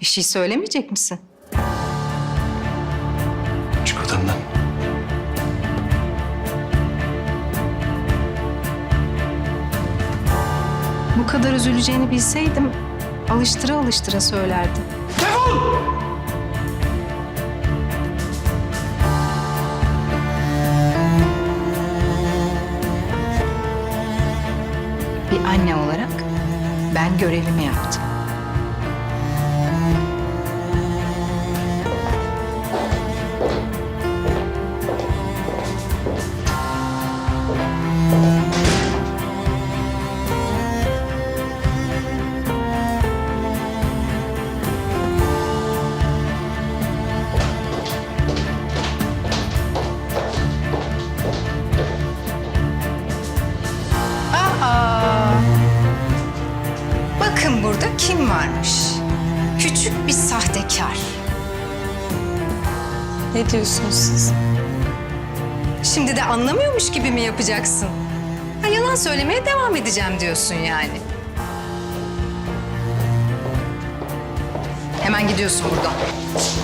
Bir şey söylemeyecek misin? Çık odamdan. Bu kadar üzüleceğini bilseydim alıştıra alıştıra söylerdim. Bir anne olarak ben görevimi yaptım. Ne diyorsunuz siz? Şimdi de anlamıyormuş gibi mi yapacaksın? Ha, yalan söylemeye devam edeceğim diyorsun yani. Hemen gidiyorsun buradan.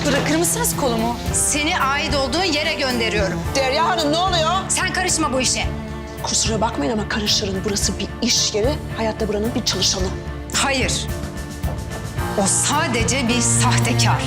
Bırakır mısınız kolumu? Seni ait olduğun yere gönderiyorum. Derya Hanım ne oluyor? Sen karışma bu işe. Kusura bakmayın ama karıştırın. Burası bir iş yeri. Hayatta buranın bir çalışanı. Hayır. O sadece bir sahtekar.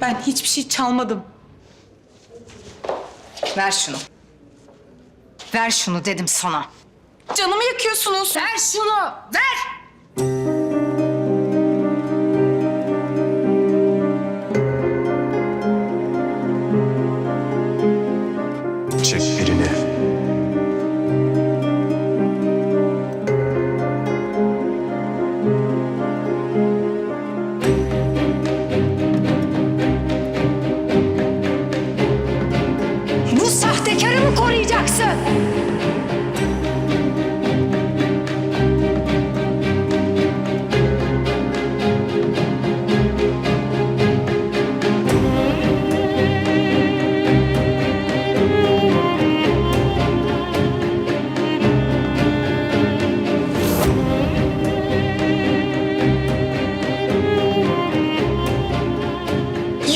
Ben hiçbir şey çalmadım. Ver şunu. Ver şunu dedim sana. Canımı yakıyorsunuz. Ver şunu. Ver. Mı koruyacaksın?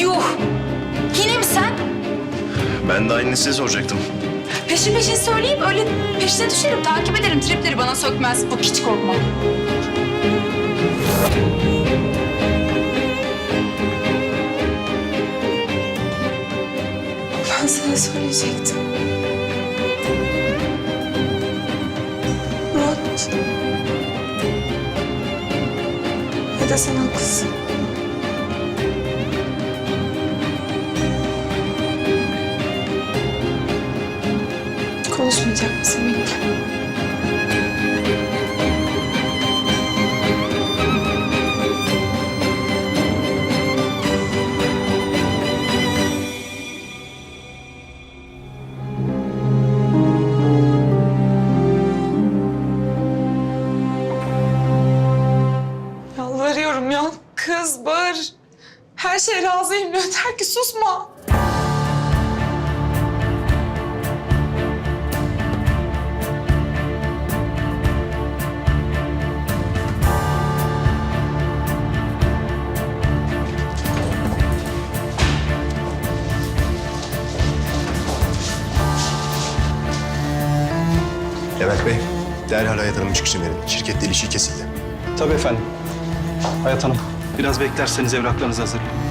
Yuh! Yine mi sen? Ben de aynını size soracaktım. Peşin peşin söyleyeyim öyle peşine düşerim. Takip ederim. Tripleri bana sökmez. Bak hiç korkma. Ben sana söyleyecektim. Murat. Ya da sen haklısın. Konuşmayacak mısın benimle? Yalvarıyorum ya. Kız bağır. Her şeye razıyım. Yeter ki susma. Levent Bey, derhal Hayat Hanım'ın çıkışını verin. Şirkette ilişki kesildi. Tabii efendim. Hayat Hanım, biraz beklerseniz evraklarınızı hazırlayın.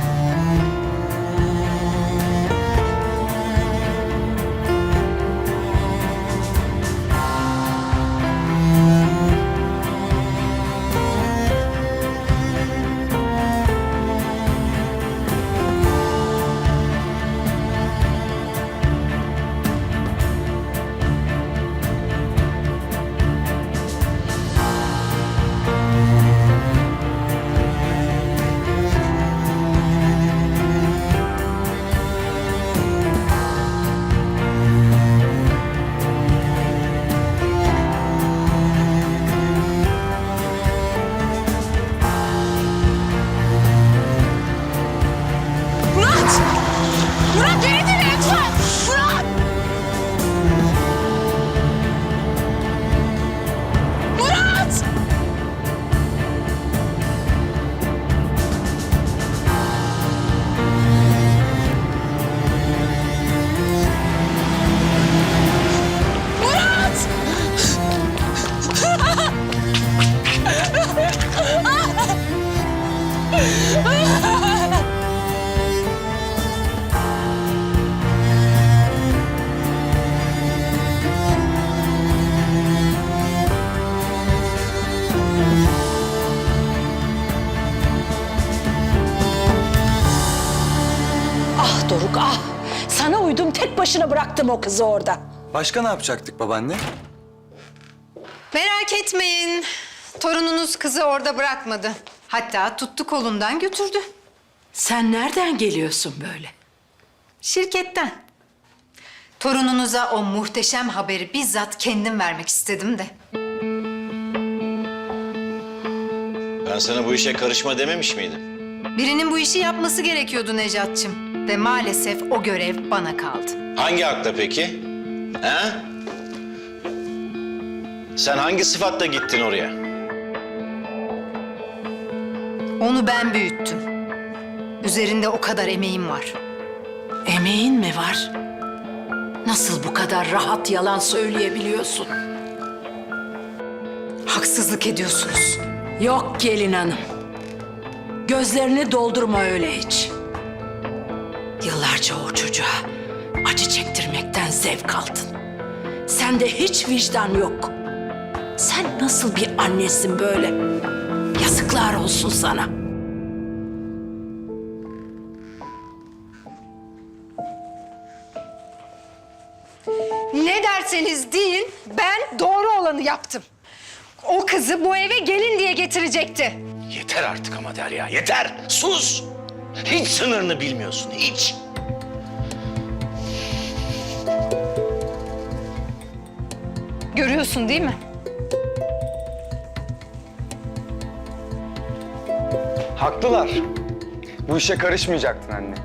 Ah Doruk ah. Sana uydum tek başına bıraktım o kızı orada. Başka ne yapacaktık babaanne? Merak etmeyin. Torununuz kızı orada bırakmadı. Hatta tuttu kolundan götürdü. Sen nereden geliyorsun böyle? Şirketten. Torununuza o muhteşem haberi bizzat kendim vermek istedim de. Ben sana bu işe karışma dememiş miydim? Birinin bu işi yapması gerekiyordu Necat'cığım. Ve maalesef o görev bana kaldı. Hangi hakla peki? He? Sen hangi sıfatla gittin oraya? Onu ben büyüttüm. Üzerinde o kadar emeğim var. Emeğin mi var? Nasıl bu kadar rahat yalan söyleyebiliyorsun? Haksızlık ediyorsunuz. Yok gelin hanım. Gözlerini doldurma öyle hiç. Yıllarca o çocuğa acı çektirmekten zevk aldın. Sende hiç vicdan yok. Sen nasıl bir annesin böyle? Yazıklar olsun sana. Ne derseniz deyin, ben doğru olanı yaptım. O kızı bu eve gelin diye getirecekti. Yeter artık ama Derya, yeter! Sus! Hiç sınırını bilmiyorsun, hiç! Görüyorsun değil mi? Haklılar. Bu işe karışmayacaktın anne.